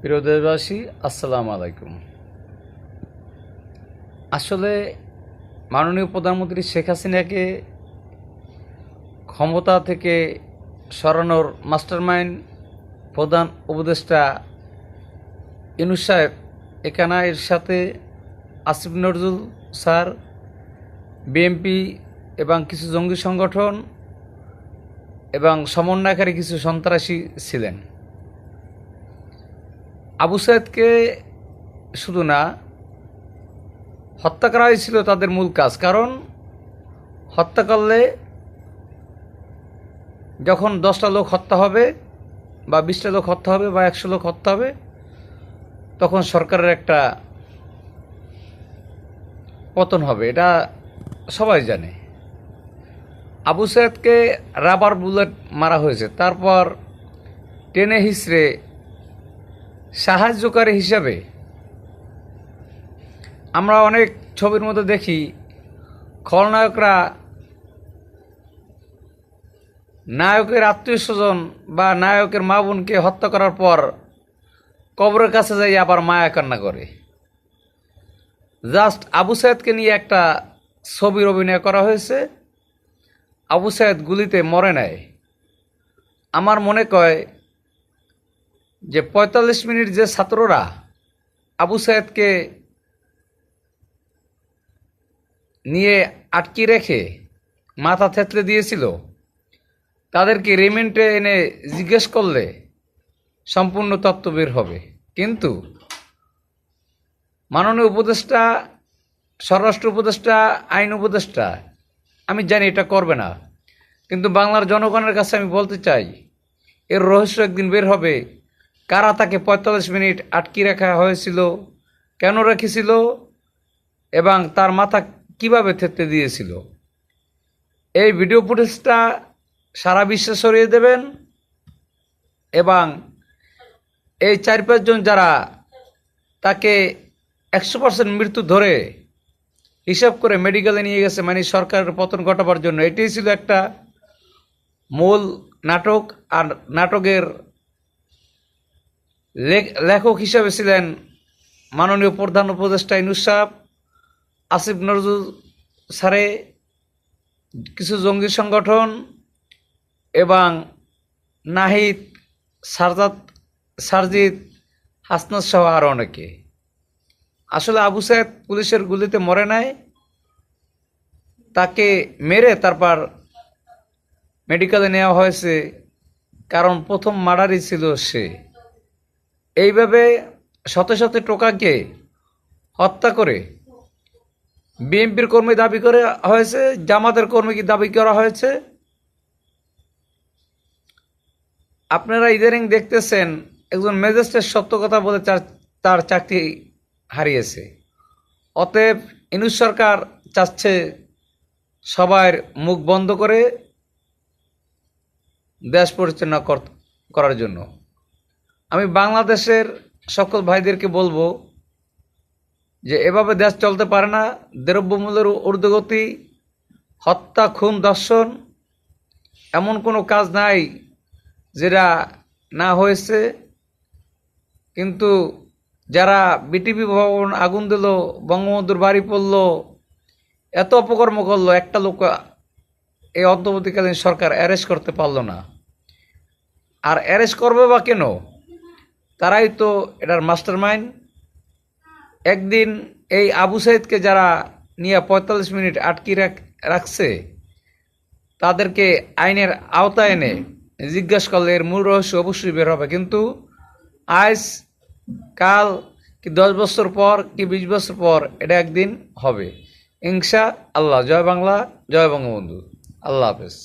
প্রিয় দেশবাসী, আসসালামু আলাইকুম। আসলে মাননীয় প্রধানমন্ত্রী শেখ হাসিনাকে ক্ষমতা থেকে সরানোর মাস্টারমাইন্ড প্রধান উপদেষ্টা ইনুস সাহেব এখানে এর সাথে আসিফ নজরুল স্যার বিএমপি এবং কিছু জঙ্গি সংগঠন এবং সমন্বয়কারী কিছু সন্ত্রাসী ছিলেন। আবু সাইদকে শুধু না, হত্যা করা হয়েছিল তাদের মূল কাজ। কারণ হত্যা করলে যখন দশটা লোক হত্যা হবে বা বিশটা লোক হত্যা হবে বা একশো লোক হত্যা হবে, তখন সরকারের একটা পতন হবে, এটা সবাই জানে। আবু সাইদকে রাবার বুলেট মারা হয়েছে। তারপর টেনে হিসড়ে সাহায্যকারী হিসাবে আমরা অনেক ছবির মধ্যে দেখি খলনায়করা নায়কের আত্মীয় স্বজন বা নায়কের মা বোনকে হত্যা করার পর কবরের কাছে যাই আবার মায়া কান্না করে। জাস্ট আবু সাহেদকে নিয়ে একটা ছবির অভিনয় করা হয়েছে। আবু সাহেদ গুলিতে মরে নেয় আমার মনে কয় যে পঁয়তাল্লিশ মিনিট যে ছাত্ররা আবু সাইদকে নিয়ে আটকে রেখে মাথা থেতলে দিয়েছিল, তাদেরকে রিমেন্টে এনে জিজ্ঞেস করলে সম্পূর্ণ তত্ত্ব বের হবে। কিন্তু মাননীয় উপদেষ্টা, স্বরাষ্ট্র উপদেষ্টা, আইন উপদেষ্টা, আমি জানি এটা করবে না, কিন্তু বাংলার জনগণের কাছে আমি বলতে চাই, এর রহস্য একদিন বের হবে। কারা তাকে পঁয়তাল্লিশ মিনিট আটকে রাখা হয়েছিল, কেন রেখেছিল, এবং তার মাথা কীভাবে থেতে দিয়েছিল? এই ভিডিও ফুটেজটা সারা বিশ্বে সরিয়ে দেবেন, এবং এই চার পাঁচজন যারা তাকে একশো পার্সেন্ট মৃত্যু ধরে হিসাব করে মেডিকেলে নিয়ে গেছে মানে সরকারের পতন ঘটাবার জন্য, এটাই ছিল একটা মূল নাটক, আর নাটকের লেখক হিসাবে ছিলেন মাননীয় প্রধান উপদেষ্টা ইনুস সাহেব, আসিফ নজরুল স্যারে, কিছু জঙ্গি সংগঠন এবং নাহিদ সারজাত সারজিৎ, হাসনাত সহ আরও অনেকে। আসলে আবু সাহেব পুলিশের গুলিতে মরে নাই, তাকে মেরে তারপর মেডিকেলে নেওয়া হয়েছে, কারণ প্রথম মার্ডারই ছিল সে। এইভাবে শত শত টোকাকে হত্যা করে বিএনপির কর্মী দাবি করে হয়েছে, জামাতের কর্মীকে দাবি করা হয়েছে? আপনারা ইদারিং দেখতেছেন, একজন ম্যাজিস্ট্রেট সত্য কথা বলে তার চাকরি হারিয়েছে। অতএব ইনুস সরকার চাচ্ছে সবার মুখ বন্ধ করে দেশ পরিচালনা কর- করার জন্য। আমি বাংলাদেশের সকল ভাইদেরকে বলব যে এভাবে দেশ চলতে পারে না, দ্রব্যমূল্যের ঊর্ধ্বগতি, হত্যা, খুন দর্শন এমন কোনো কাজ নাই যেটা না হয়েছে। কিন্তু যারা বিটিপি ভবন আগুন দিল, বঙ্গবন্ধুর বাড়ি পড়ল, এত অপকর্ম করল, একটা লোক এই অন্তর্বর্তীকালীন সরকার অ্যারেস্ট করতে পারল না। আর অ্যারেস্ট করবে বা কেন? তারাই তো এটার মাস্টার মাইন্ড একদিন এই আবু সাইদকে যারা নিয়ে পঁয়তাল্লিশ মিনিট আটকে রাখ, রাখছে, তাদেরকে আইনের আওতায় এনে জিজ্ঞাসা করলে এর মূল রহস্য অবশ্যই বের হবে। কিন্তু আজ, কাল কি দশ বছর পর কি বিশ বছর পর এটা একদিন হবে। ইংসা আল্লাহ জয় বাংলা, জয় বঙ্গবন্ধু। আল্লাহ হাফেজ।